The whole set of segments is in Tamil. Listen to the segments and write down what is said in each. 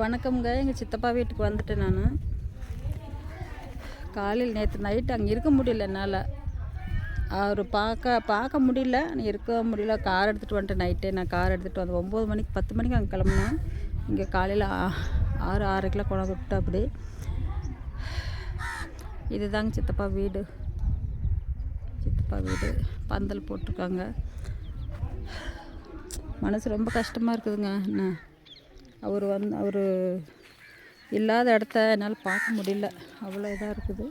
வணக்கம்ங்க. எங்கள் சித்தப்பா வீட்டுக்கு வந்துட்டேன் நான். காலையில் நேற்று நைட்டு அங்கே இருக்க முடியல என்னால். அவர் பார்க்க பார்க்க முடியல. நான் இருக்க முடியல. கார் எடுத்துகிட்டு வந்துட்டேன் நைட்டே நான் கார் எடுத்துகிட்டு வந்து ஒம்பது மணிக்கு பத்து மணிக்கு அங்கே கிளம்புனேன். இங்கே காலையில் ஆ- ஆறு ஆறுக்கெலாம் கொண்டாந்து விட்டா அப்படி இதுதாங்க சித்தப்பா வீடு. சித்தப்பா வீடு. பந்தல் போட்டிருக்காங்க. மனசு ரொம்ப கஷ்டமாக இருக்குதுங்க. என்ன? அவர் வந்து அவர் இல்லாத இடத்த என்னால் பார்க்க முடியல. அவ்வளோ இதாக இருக்குது.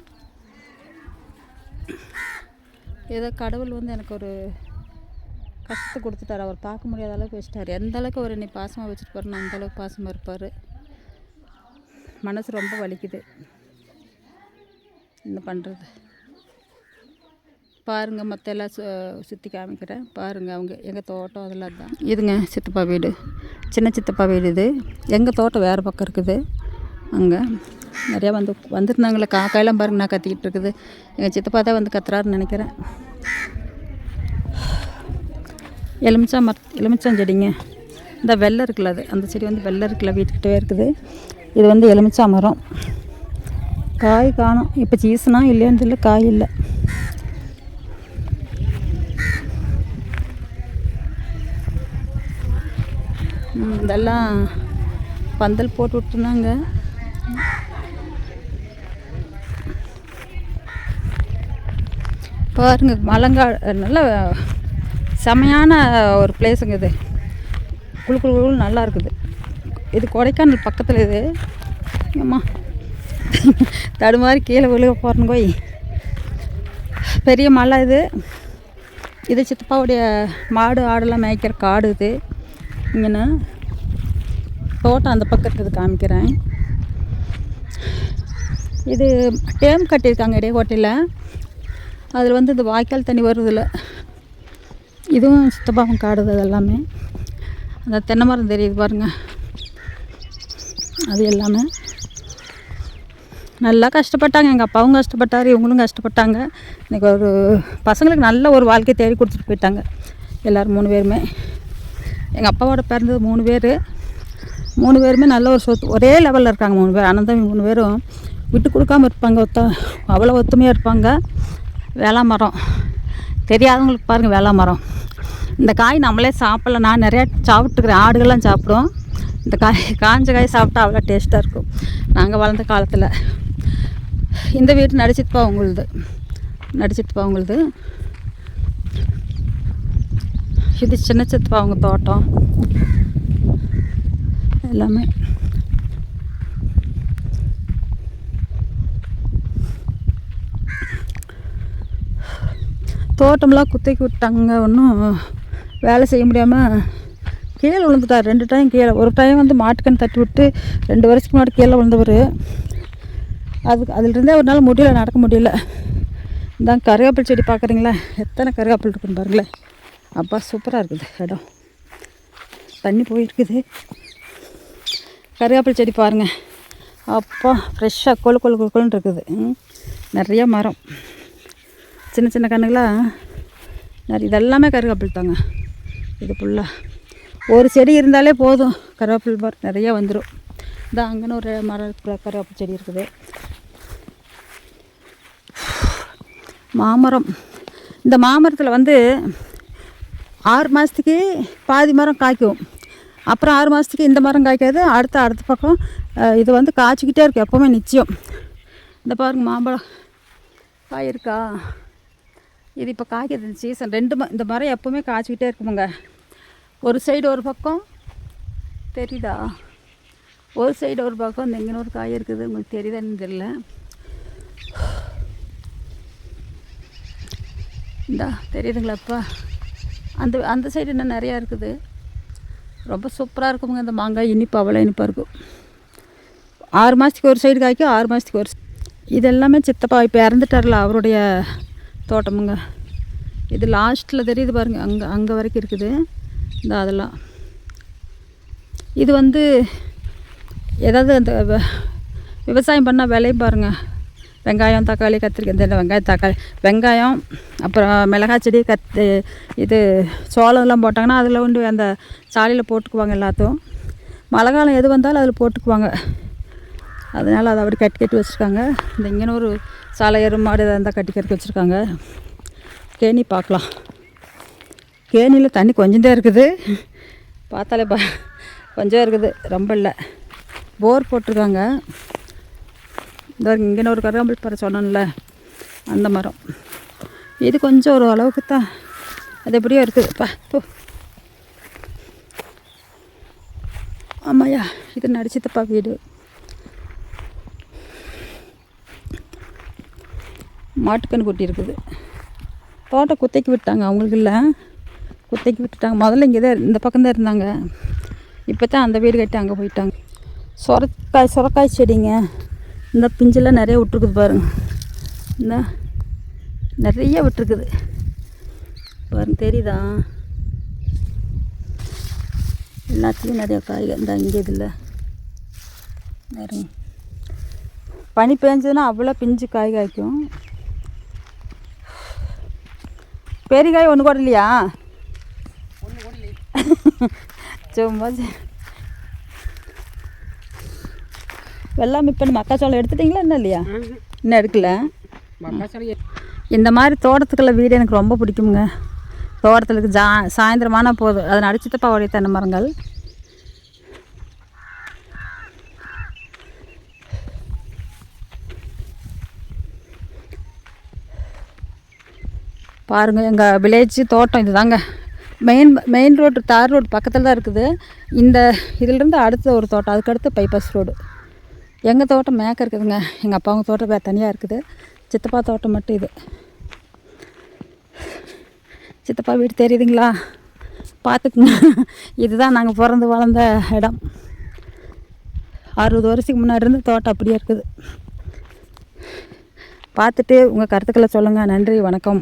ஏதோ கடவுள் வந்து எனக்கு ஒரு கஷ்டத்தை கொடுத்துட்டார். அவர் பார்க்க முடியாத அளவுக்கு வச்சுட்டார். எந்த அளவுக்கு அவர் என்னை பாசமாக வச்சுருப்பாருன்னு அந்த அளவுக்கு பாசமாக இருப்பார். மனசு ரொம்ப வலிக்குது. என்ன பண்ணுறது பாருங்கள் மற்ற எல்லாம் சு சுற்றி காமிக்கிறேன். பாருங்கள் அவங்க எங்கள் தோட்டம் அதெல்லாம் தான் இதுங்க சித்தப்பா வீடு. சின்ன சித்தப்பா வீடு இது. எங்கள் தோட்டம் வேறு பக்கம் இருக்குது. அங்கே நிறையா வந்து வந்திருந்தாங்களே காக்காயெல்லாம் பாருங்க நான் கத்திக்கிட்டு இருக்குது. எங்கள் சித்தப்பா தான் வந்து கத்துறாருன்னு நினைக்கிறேன். எலுமிச்சா மர எலுமிச்சம் செடிங்க. இந்த வெள்ளை இருக்குல்ல அது அந்த செடி வந்து வெள்ளை இருக்குல்ல வீட்டுக்கிட்டே இருக்குது. இது வந்து எலுமிச்சா மரம். காய் காணும். இப்போ சீசனா இல்லையான்னு தெரியல காய் இல்லை ம், இதெல்லாம் பந்தல் போட்டு விட்டுருந்தாங்க. பாருங்க மலங்காடு நல்ல செமையான ஒரு பிளேஸுங்க இது. குழு குழு குழு நல்லா இருக்குது. இது கொடைக்கானல் பக்கத்தில் இது. அம்மா தடுமாறி கீழே விழுக போகிறேன் போய். பெரிய மலை இது. இது சித்தப்பாவுடைய மாடு ஆடெல்லாம் மேய்க்கிற காடு இது. இங்கேன்னு தோட்டம் அந்த பக்கம் இருக்குது காமிக்கிறேன். இது டேம் கட்டியிருக்காங்க இடையக்கோட்டையில் அதில் வந்து இந்த வாய்க்கால் தண்ணி வருதில்ல இதுவும் சித்தப்பாவும் காடுது அது எல்லாமே. அந்த தென்னை மரம் தெரியுது பாருங்கள் அது எல்லாமே. நல்லா கஷ்டப்பட்டாங்க. எங்கள் அப்பாவும் கஷ்டப்பட்டார் இவங்களும் கஷ்டப்பட்டாங்க. இன்றைக்கி ஒரு பசங்களுக்கு நல்ல ஒரு வாழ்க்கை தேடி கொடுத்துட்டு போயிட்டாங்க. எல்லோரும் மூணு பேருமே. எங்கள் அப்பாவோட பிறந்தது மூணு பேர். மூணு பேருமே நல்ல ஒரு சொத்து ஒரே லெவலில் இருக்காங்க மூணு பேர். அனந்தம் மூணு பேரும் விட்டு கொடுக்காம இருப்பாங்க. ஒத்த அவ்வளோ ஒத்துமையாக இருப்பாங்க. வேளா மரம். தெரியாதவங்களுக்கு பாருங்கள் வேளா மரம். இந்த காய் நம்மளே சாப்பிடல. நான் நிறையா சாப்பிட்டுக்கிறேன். ஆடுகள்லாம் சாப்பிடுவோம். இந்த காய் காஞ்ச காய் சாப்பிட்டா அவ்வளோ டேஸ்ட்டாக இருக்கும். நாங்கள் வளர்ந்த காலத்தில். இந்த வீடு நடிச்சிட்டுப்பா உங்களுது. நடிச்சிட்டுப்பா உங்களுது. இது சின்ன சித்தப்பா அவங்க தோட்டம். எல்லாமே. தோட்டம்லாம் குத்தைக்கு விட்டாங்க ஒன்றும் வேலை செய்ய முடியாமல் கீழே விழுந்துட்டார். ரெண்டு டைம் கீழே. ஒரு டைம் வந்து மாட்டுக்கண் தட்டி விட்டு ரெண்டு வருஷத்துக்கு முன்னாடி கீழே விழுந்தவர். அதுக்கு அதிலிருந்தே ஒரு நாள் முடியல நடக்க முடியல. இந்தாங்க கருவேப்பிலை செடி பார்க்குறீங்களா எத்தனை கருவேப்பிலை இருக்குன்னு பாருங்களேன். அப்பா சூப்பராக இருக்குது. இடம். தண்ணி போயிருக்குது. கருவேப்பிலை செடி பாருங்கள் அப்பா ஃப்ரெஷ்ஷாக கொழு கொழு கொழுன்னு இருக்குது. நிறையா நிறைய மரம். சின்ன சின்ன கண்ணுகளாக நிறைய இதெல்லாமே கருவேப்பிலை தாங்க. இது ஃபுல்லாக ஒரு செடி இருந்தாலே போதும். கருவேப்பிலை மரம் நிறைய வந்துடும் இந்த அங்கன்னு ஒரு மரம் இருக்கிற கருவேப்பிலை செடி இருக்குது. மாமரம். இந்த மாமரத்தில் வந்து ஆறு மாதத்துக்கு பாதி மரம் காய்க்கும். அப்புறம் ஆறு மாதத்துக்கு இந்த மரம் காய்க்காது. அடுத்த அடுத்த பக்கம் இது வந்து காய்ச்சிக்கிட்டே இருக்கும் எப்போவுமே நிச்சயம். இந்த பாருங்க மாம்பழம் காய் இருக்கா இது இப்போ காய்க்குது சீசன் ரெண்டு ம இந்த மரம் எப்போவுமே காய்ச்சிக்கிட்டே இருக்குமுங்க. ஒரு சைடு ஒரு பக்கம் தெரியுதா? ஒரு சைடு ஒரு பக்கம் இந்த எங்கேன்னு ஒரு காய் இருக்குது. உங்களுக்கு தெரியுதான்னு தெரியல. இந்தா தெரியுதுங்களாப்பா அந்த அந்த சைடு இன்னும் நிறையா இருக்குது. ரொம்ப சூப்பராக இருக்குமுங்க. இந்த மாங்காய் இனிப்பு அவ்வளோ இனிப்பாக இருக்கும். ஆறு மாதத்துக்கு ஒரு சைடு காய்க்கும் ஆறு மாதத்துக்கு ஒரு இது எல்லாமே சித்தப்பா இப்போ இறந்துட்டார்ல அவருடைய தோட்டமுங்க. இது லாஸ்ட்டில் தெரியுது பாருங்கள் அங்கே அங்கே வரைக்கும் இருக்குது. இந்த அதெல்லாம். இது வந்து ஏதாவது அந்த விவசாயம் பண்ணால் விளையும் பாருங்கள் வெங்காயம் தக்காளி கத்திரிக்காய் இந்த வெங்காயம் தக்காளி வெங்காயம் அப்புறம் மிளகாய் செடி கத்து இது சோளம்லாம் போட்டாங்கன்னா அதில் உண்டு அந்த சாலையில் போட்டுக்குவாங்க எல்லாத்தையும். மழை காலம் எது வந்தாலும் அதில் போட்டுக்குவாங்க. அதனால் அதை அப்படி கட்டி கட்டி வச்சுருக்காங்க. இந்த இங்கேன்னு ஒரு சாலை எருமாடு எதாக இருந்தால் கட்டி கட்டி வச்சுருக்காங்க. கேணி பார்க்கலாம். கேணியில் தண்ணி கொஞ்சம்தான் இருக்குது. பார்த்தாலே ப கொஞ்சம் இருக்குது. ரொம்ப இல்லை. போர் போட்டிருக்காங்க. இந்த இங்கே ஒரு கருகாம்பல் பற சொன்னேன்ல அந்த மரம். இது கொஞ்சம் ஒரு அளவுக்கு தான். அது எப்படியோ இருக்குது. பா ஆமாயா இது நடிச்சித்தப்பா வீடு. மாட்டுக்கன்று குட்டி இருக்குது. தோட்டம் குத்தைக்கு விட்டாங்க அவங்களுக்கு இல்லை. குத்தைக்கு விட்டுட்டாங்க. முதல்ல இங்கே தான் இந்த பக்கம் தான் இருந்தாங்க. இப்போ தான் அந்த வீடு கட்டி அங்கே போயிட்டாங்க. சொரக்காய் சொரக்காய் செடிங்க. இந்த பிஞ்செல்லாம் நிறைய விட்ருக்குது பாருங்க. இந்த நிறைய விட்டுருக்குது. பாருங்க தெரியுதா? எல்லாத்துலேயும் நிறைய காய் இந்த இங்கே இதில். பாருங்க. பனி பெஞ்சதுன்னா அவ்வளோ பிஞ்சு காய் காய்க்கும். பெரிய காய் ஒன்று கூட இல்லையா சும்மா வெள்ளாமை இப்போ மக்காச்சோளம் எடுத்துட்டிங்களா என்ன இல்லையா? இன்னும் எடுக்கல. இந்த மாதிரி தோட்டத்துக்குள்ள வீடு எனக்கு ரொம்ப பிடிக்குங்க. தோட்டத்தில் இருக்கு ஜா சாயந்தரமான போதும். அதை நடிச்சுத்தப்பா உடைய தென்னை மரங்கள். பாருங்கள் எங்கள் வில்லேஜ் தோட்டம் இதுதாங்க. Main main road tar road பக்கத்தில் தான் இருக்குது. இந்த இதிலிருந்து அடுத்த ஒரு தோட்டம். அதுக்கடுத்து பைபாஸ் ரோடு எங்கள் தோட்டம் மேக்க இருக்குதுங்க. எங்கள் அப்பாவுங்க தோட்டம் வேறு தனியாக இருக்குது. சித்தப்பா தோட்டம் மட்டும் இது. சித்தப்பா வீடு தெரியுதுங்களா? பார்த்துக்குங்க இதுதான் நாங்கள் பிறந்து வளர்ந்த இடம். அறுபது வருஷத்துக்கு முன்னாடி இருந்து தோட்டம் அப்படியே இருக்குது. பார்த்துட்டு உங்கள் கருத்துக்களை சொல்லுங்கள் நன்றி வணக்கம்.